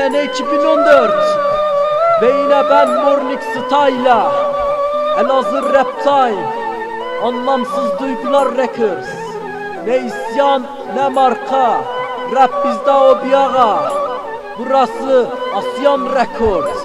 Sene 2014 Ve yine ben Morning Style'la Elazığ Rap Time Anlamsız Duygular Records Ne isyan ne marka Rap bizde o bir ağa. Burası Asyan Records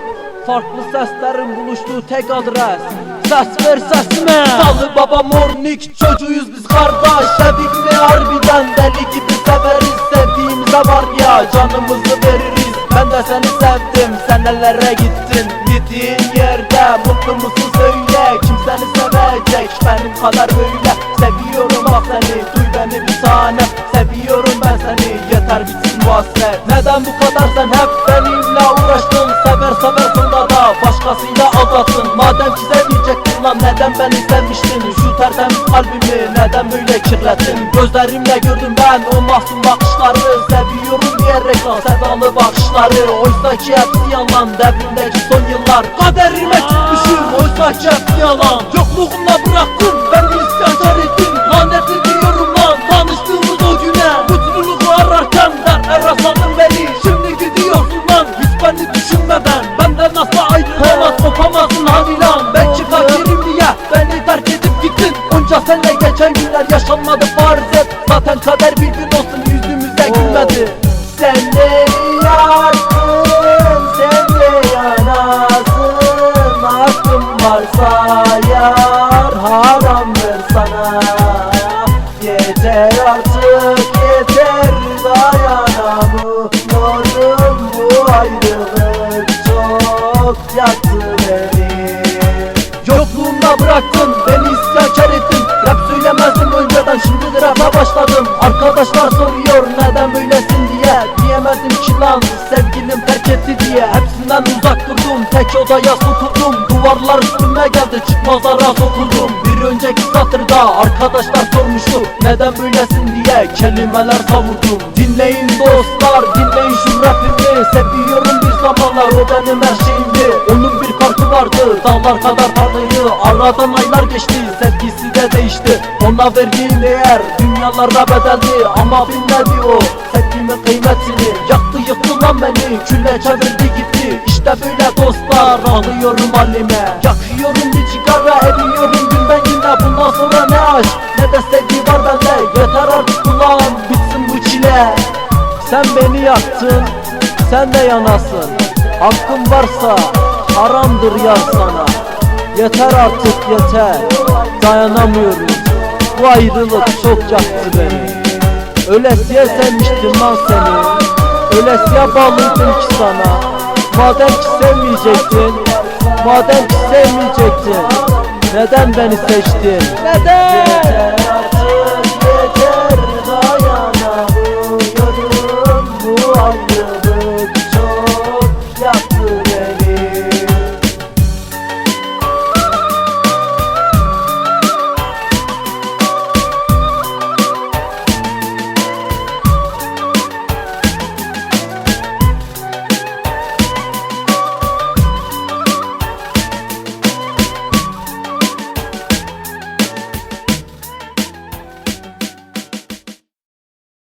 Farklı seslerin buluştuğu tek adres. Ses ver sesime. Salı baba mornik çocuğuyuz biz kardeş. Sevdik mi harbiden deli gibi severiz. Sevdiğimize var ya canımızı veririz Ben de seni sevdim sen nelere gittin? Gittiğin yerde mutlu musun söyle. Kim seni sevecek? Benim kadar böyle Seviyorum bak seni duy beni bir tanem Seviyorum ben seni yeter bitsin bu hasret Neden bu kadar sen hep benimle uğraştın? Sever sever sonra da başkasıyla aldattın. Madem ki sevmeyecektin lan neden beni sevmiştin Şu tertemiz kalbimi neden böyle kirlettin? Gözlerimle gördüm ben o masum bakışları. Seviyorum diyerek lan sevdalı bakışları Oysa ki hepsi yalan devrimdeki son yıllar. Kaderime küsmüşüm oysa ki hepsi yalan Yokluğumla bıraktın beni isyankar ettin Lanet ediyorum lan tanıştığımız o güne. Mutluluğu ararken dertler rastladın beni. Şimdi gidiyorsun lan hiç beni düşünmeden Benden asla ayrılamaz kopamazsın hani lan. Belki fakirim diye beni terk edip gittin. Onca sene geçen günler yaşanmadı farz et. Zaten kader bir gün olsun Yokluğumda bıraktın beni isyankar ettin Rap söylemezdim önceden şimdi de rap'a başladım. Arkadaşlar soruyor neden böylesin diye. Diyemedim ki lan sevgilim terk etti diye. Hepsinden uzak durdum tek odaya sokuldum Duvarlar üstüme geldi çıkmazlara sokuldum Bir önceki satırda arkadaşlar sormuştu Neden böylesin diye. Kelimeler savurdum. Dinleyin dostlar dinleyin şu rapimi. Seviyorum bir zamanlar o benim her şeyimdi. Onun bir farkı vardı dağlar kadar Aradan aylar geçti sevgisi de değişti. Ona verdiğim değer dünyalara bedeldi. Ama bilmedi o sevgimin kıymetini. Yaktı yıktı lan beni külle çevirdi gitti. İşte böyle dostlar ağlıyorum halime. Yakıyorum bir sigara eriyorum günden güne Bundan sonra ne aşk ne de sevgi var bende. Yeter artık ulan bitsin bu çile. Sen beni yaktın sen de yanasın. Hakkın varsa haramdır yar sana Yeter artık yeter. Dayanamıyorum. Bu ayrılık çok yaktı beni. Ölesiye sevmiştim lan seni? Ölesiye bağlıydım ki sana? Madem ki sevmeyecektin Madem ki sevmeyecektin Neden beni seçtin? Neden